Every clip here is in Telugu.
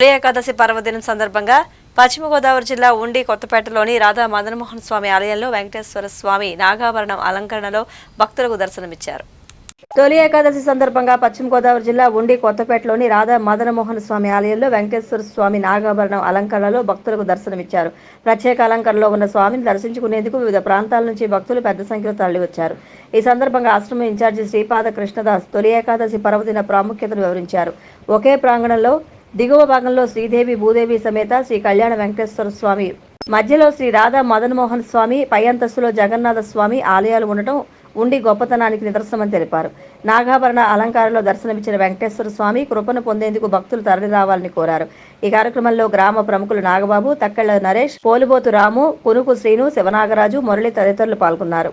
తొలి ఏకాదశి పర్వదినం సందర్భంగా పశ్చిమ గోదావరి జిల్లా ఉండి కొత్తపేటలోని రాధా మదనమోహన్ స్వామి ఆలయంలో వెంకటేశ్వర స్వామి నాగాభరణం అలంకరణలో భక్తులకు దర్శనమిచ్చారు. తొలి ఏకాదశి సందర్భంగా పశ్చిమ గోదావరి జిల్లా ఉండి కొత్తపేటలోని రాధా మదనమోహన్ స్వామి ఆలయంలో వెంకటేశ్వర స్వామి నాగాభరణం అలంకరణలో భక్తులకు దర్శనమిచ్చారు. ప్రత్యేక అలంకరణలో ఉన్న స్వామిని దర్శించుకునేందుకు వివిధ ప్రాంతాల నుంచి భక్తులు పెద్ద సంఖ్యలో తరలివచ్చారు. ఈ సందర్భంగా ఆశ్రమం ఇన్ఛార్జి శ్రీపాద కృష్ణదాస్ తొలి ఏకాదశి పర్వదిన ప్రాముఖ్యతను వివరించారు. ఒకే ప్రాంగణంలో దిగువ భాగంలో శ్రీదేవి భూదేవి సమేత శ్రీ కళ్యాణ వెంకటేశ్వర స్వామి. మధ్యలో శ్రీ రాధా మదన్మోహన్ స్వామి పై అంతస్తులో జగన్నాథ స్వామి ఆలయాలు ఉండటం ఉండి గొప్పతనానికి నిదర్శనమని తెలిపారు. నాగాభరణ అలంకారంలో దర్శనమిచ్చిన వెంకటేశ్వర స్వామి కృపను పొందేందుకు భక్తులు తరలి రావాలని కోరారు. ఈ కార్యక్రమంలో గ్రామ ప్రముఖులు నాగబాబు తక్కెళ్ళ నరేష్ పోలుబోతు రాము కునుకు శ్రీను శివనాగరాజు మురళి తదితరులు పాల్గొన్నారు.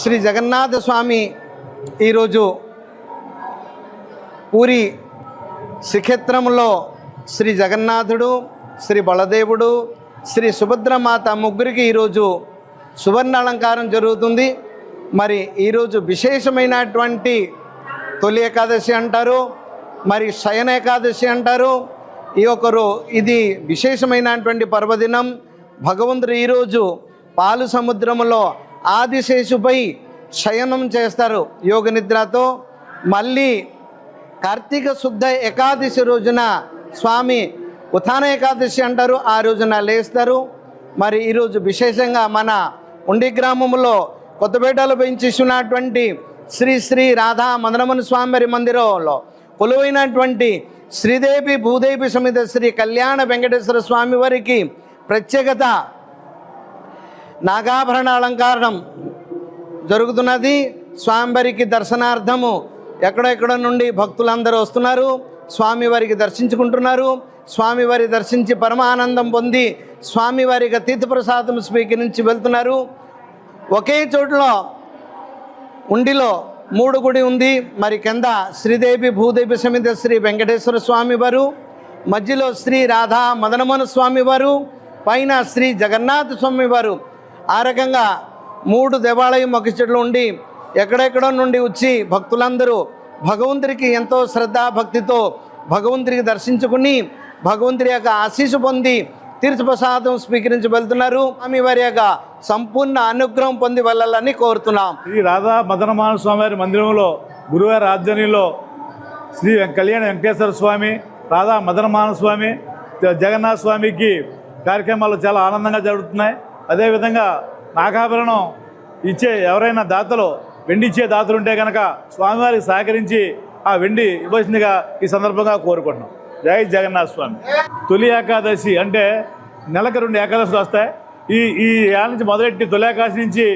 శ్రీ జగన్నాథ స్వామి ఈరోజు పూరి శ్రీక్షేత్రంలో శ్రీ జగన్నాథుడు శ్రీ బలదేవుడు శ్రీ సుభద్రమాత ముగ్గురికి ఈరోజు సువర్ణ అలంకారం జరుగుతుంది. మరి ఈరోజు విశేషమైనటువంటి తొలి ఏకాదశి అంటారు మరి శయన ఏకాదశి అంటారు. ఈ ఒకరు ఇది విశేషమైనటువంటి పర్వదినం. భగవంతుడు ఈరోజు పాలు సముద్రంలో ఆదిశేషుపై శయనం చేస్తారు యోగ నిద్రతో. మళ్ళీ కార్తీక శుద్ధ ఏకాదశి రోజున స్వామి ఉత్థాన ఏకాదశి అంటారు ఆ రోజున లేస్తారు. మరి ఈరోజు విశేషంగా మన ఉండి గ్రామంలో కొత్తపేటలో పెంచిస్తున్నటువంటి శ్రీ శ్రీ రాధా మదనమన స్వామి మందిరంలో కొలువైనటువంటి శ్రీదేవి భూదేవి సమేత శ్రీ కళ్యాణ వెంకటేశ్వర స్వామి వారికి ప్రత్యేకత నాగాభరణ అలంకారం జరుగుతున్నది. స్వామివారికి దర్శనార్థము ఎక్కడెక్కడ నుండి భక్తులందరూ వస్తున్నారు? స్వామివారికి దర్శించుకుంటున్నారు. స్వామివారి దర్శించి పరమానందం పొంది స్వామివారికి తీర్థ ప్రసాదం స్వీకరించి వెళ్తున్నారు. ఒకే చోటులో ఉండిలో మూడు గుడి ఉంది. మరి కింద శ్రీదేవి భూదేవి సమేత శ్రీ వెంకటేశ్వర స్వామి వారు మధ్యలో శ్రీ రాధా మదనమోహన స్వామి వారు పైన శ్రీ జగన్నాథ స్వామి వారు ఆ రకంగా మూడు దేవాలయం ఒక చెట్లు ఉండి ఎక్కడెక్కడో నుండి వచ్చి భక్తులందరూ భగవంతుడికి ఎంతో శ్రద్ధ భక్తితో భగవంతుడికి దర్శించుకుని భగవంతుడి యొక్క ఆశీస్సు పొంది తీర్థప్రసాదం స్వీకరించి వెళ్తున్నారు. స్వామి వారి యొక్క సంపూర్ణ అనుగ్రహం పొంది వెళ్ళాలని కోరుతున్నాం. శ్రీ రాధా మదనమోహన స్వామి వారి మందిరంలో గురువారి ఆధ్వర్యంలో శ్రీ కళ్యాణ వెంకటేశ్వర స్వామి రాధా మదనమోహన స్వామి జ- జగన్నాథ స్వామికి కార్యక్రమాలు చాలా ఆనందంగా జరుగుతున్నాయి. అదేవిధంగా నాగాభరణం ఇచ్చే ఎవరైనా దాతలు వెండి ఇచ్చే దాతలు ఉంటే కనుక స్వామివారికి సహకరించి ఆ వెండి ఇవ్వాల్సిందిగా ఈ సందర్భంగా కోరుకుంటున్నాం. జై జగన్నాథ స్వామి. తొలి ఏకాదశి అంటే నెలకు రెండు ఏకాదశులు వస్తాయి. ఈ ఈ ఏళ్ళ నుంచి మొదలెట్టి తొలి ఏకాదశి నుంచి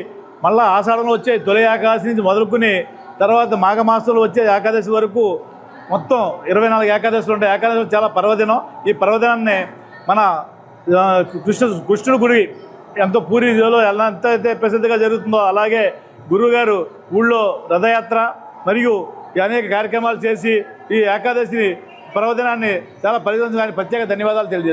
మళ్ళీ ఆషాఢంలో వచ్చే తొలి ఏకాదశి నుంచి మొదలుకుని తర్వాత మాఘమాసంలో వచ్చే ఏకాదశి వరకు మొత్తం ఇరవై నాలుగు ఏకాదశులు ఉంటాయి. ఏకాదశి చాలా పర్వదినం. ఈ పర్వదినాన్ని మన కృష్ణ కృష్ణుడు గుడి ఎంతో పూరిలో ఎలా ఎంత అయితే ప్రసిద్ధిగా జరుగుతుందో అలాగే గురువుగారు ఊళ్ళో రథయాత్ర మరియు ఈ అనేక కార్యక్రమాలు చేసి ఈ ఏకాదశిని పర్వదినాన్ని చాలా పరిధించడానికి ప్రత్యేక ధన్యవాదాలు తెలియజేస్తున్నాను